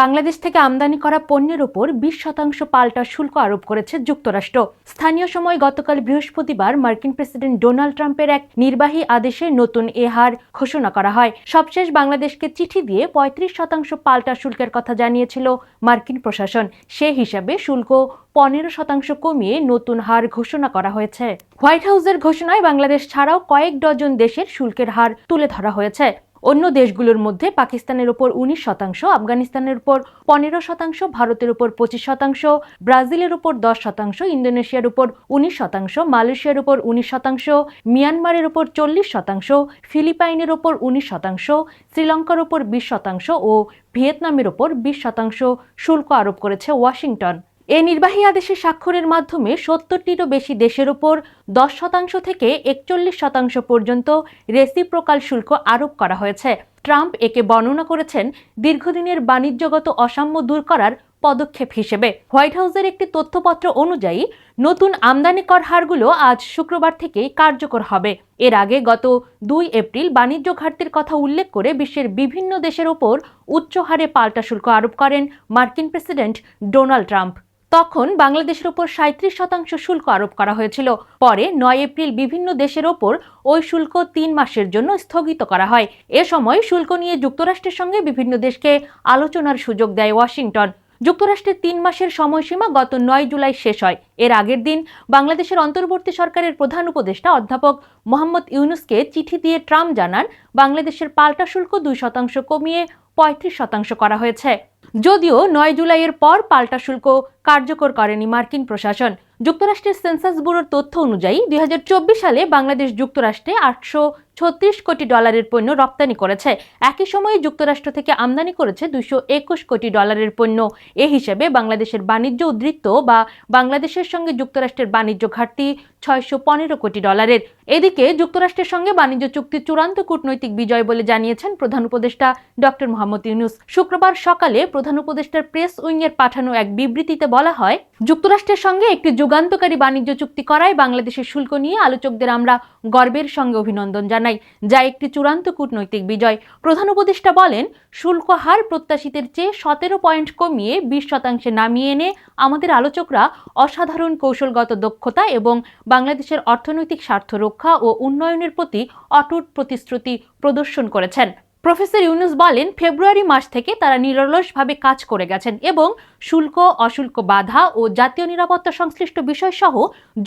বাংলাদেশ থেকে আমদানি করা পণ্যের ওপর বিশ শতাংশ পাল্টা শুল্ক আরোপ করেছে যুক্তরাষ্ট্র। স্থানীয় সময় গতকাল বৃহস্পতিবার মার্কিন প্রেসিডেন্ট ডোনাল্ড ট্রাম্পের এক নির্বাহী আদেশে নতুন এ হার ঘোষণা করা হয়। সবশেষ বাংলাদেশকে চিঠি দিয়ে পঁয়ত্রিশ শতাংশ পাল্টা শুল্কের কথা জানিয়েছিল মার্কিন প্রশাসন। সে হিসাবে শুল্ক পনেরো শতাংশ কমিয়ে নতুন হার ঘোষণা করা হয়েছে। হোয়াইট হাউসের ঘোষণায় বাংলাদেশ ছাড়াও কয়েক ডজন দেশের শুল্কের হার তুলে ধরা হয়েছে। অন্য দেশগুলোর মধ্যে পাকিস্তানের উপর উনিশ শতাংশ, আফগানিস্তানের উপর পনেরো শতাংশ, ভারতের উপর পঁচিশ শতাংশ, ব্রাজিলের উপর দশ শতাংশ, ইন্দোনেশিয়ার উপর উনিশ শতাংশ, মালয়েশিয়ার উপর উনিশ শতাংশ, মিয়ানমারের উপর চল্লিশ শতাংশ, ফিলিপাইনের উপর উনিশ শতাংশ, শ্রীলঙ্কার উপর বিশ শতাংশ ও ভিয়েতনামের উপর বিশ শতাংশ শুল্ক আরোপ করেছে ওয়াশিংটন। এ নির্বাহী আদেশে স্বাক্ষরের মাধ্যমে সত্তরটিরও বেশি দেশের ওপর দশ শতাংশ থেকে একচল্লিশ শতাংশ পর্যন্ত রেসিপ্রোকাল শুল্ক আরোপ করা হয়েছে। ট্রাম্প একে বর্ণনা করেছেন, দীর্ঘদিনের বাণিজ্যগত অসাম্য দূর করার পদক্ষেপ হিসেবে। হোয়াইট হাউসের একটি তথ্যপত্র অনুযায়ী, নতুন আমদানি কর হারগুলো আজ শুক্রবার থেকেই কার্যকর হবে। এর আগে গত দুই এপ্রিল বাণিজ্য ঘাটতির কথা উল্লেখ করে বিশ্বের বিভিন্ন দেশের ওপর উচ্চ হারে পাল্টা শুল্ক আরোপ করেন মার্কিন প্রেসিডেন্ট ডোনাল্ড ট্রাম্প। তখন বাংলাদেশের ওপর সাঁত্রিশ শতাংশ শুল্ক আরোপ করা হয়েছিল। পরে নয় এপ্রিল বিভিন্ন দেশের ওপর ওই শুল্ক তিন মাসের জন্য স্থগিত করা হয়। এ সময় শুল্ক নিয়ে যুক্তরাষ্ট্রের সঙ্গে বিভিন্ন দেশকে আলোচনার সুযোগ দেয় ওয়াশিংটন। যুক্তরাষ্ট্রের তিন মাসের সময়সীমা গত নয় জুলাই শেষ হয়। এর আগের দিন বাংলাদেশের অন্তর্বর্তী সরকারের প্রধান উপদেষ্টা অধ্যাপক মোহাম্মদ ইউনুসকে চিঠি দিয়ে ট্রাম্প জানান, বাংলাদেশের পাল্টা শুল্ক দুই শতাংশ কমিয়ে পঁয়ত্রিশ শতাংশ করা হয়েছে। যদিও নয় জুলাইয়ের পর পাল্টা শুল্ক কার্যকর করেনি মার্কিন প্রশাসন। যুক্তরাষ্ট্রের সেন্সাস ব্যুরোর তথ্য অনুযায়ী দুই হাজার চব্বিশ সালে বাংলাদেশ যুক্তরাষ্ট্রে আটশো ছত্রিশ কোটি ডলারের পণ্য রপ্তানি করেছে। একই সময়ে যুক্তরাষ্ট্র থেকে আমদানি করেছে দুশো একুশ কোটি ডলারের পণ্য। এ হিসেবে বাংলাদেশের বাণিজ্য উদ্বৃত্ত বা বাংলাদেশের সঙ্গে যুক্তরাষ্ট্রের বাণিজ্য ঘাটতি ছয়শো পনেরো কোটি ডলারের। এদিকে যুক্তরাষ্ট্রের সঙ্গে বাণিজ্য চুক্তি চূড়ান্ত কূটনৈতিক বিজয় বলে জানিয়েছেন প্রধান উপদেষ্টা ডক্টর মোহাম্মদ ইউনুস। শুক্রবার সকালে প্রধান উপদেষ্টার প্রেস উইংয়ের পাঠানো এক বিবৃতিতে বলা হয়, যুক্তরাষ্ট্রের সঙ্গে একটি যুগান্তকারী বাণিজ্য চুক্তি করায় বাংলাদেশের শুল্ক নিয়ে আলোচকদের আমরা গর্বের সঙ্গে অভিনন্দন জানাই। যা একটি চূড়ান্ত কূটনৈতিক বিজয়। প্রধান উপদেষ্টা বলেন, শুল্ক হার প্রত্যাশিতের চেয়ে সতেরো পয়েন্ট কমিয়ে বিশ শতাংশে নামিয়ে এনে আমাদের আলোচকরা অসাধারণ কৌশলগত দক্ষতা এবং বাংলাদেশের অর্থনৈতিক স্বার্থ রক্ষা ও উন্নয়নের প্রতি অটুট প্রতিশ্রুতি প্রদর্শন করেছেন। প্রফেসর ইউনুস বলেন, ফেব্রুয়ারি মাস থেকে তারা নিরলসভাবে কাজ করে গেছেন এবং শুল্ক, অশুল্ক বাধা ও জাতীয় নিরাপত্তা সংশ্লিষ্ট বিষয়সহ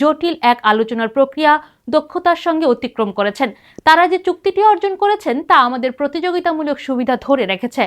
জটিল এক আলোচনার প্রক্রিয়া দক্ষতার সঙ্গে অতিক্রম করেছেন। তারা যে চুক্তিটি অর্জন করেছেন তা আমাদের প্রতিযোগিতামূলক সুবিধা ধরে রেখেছে।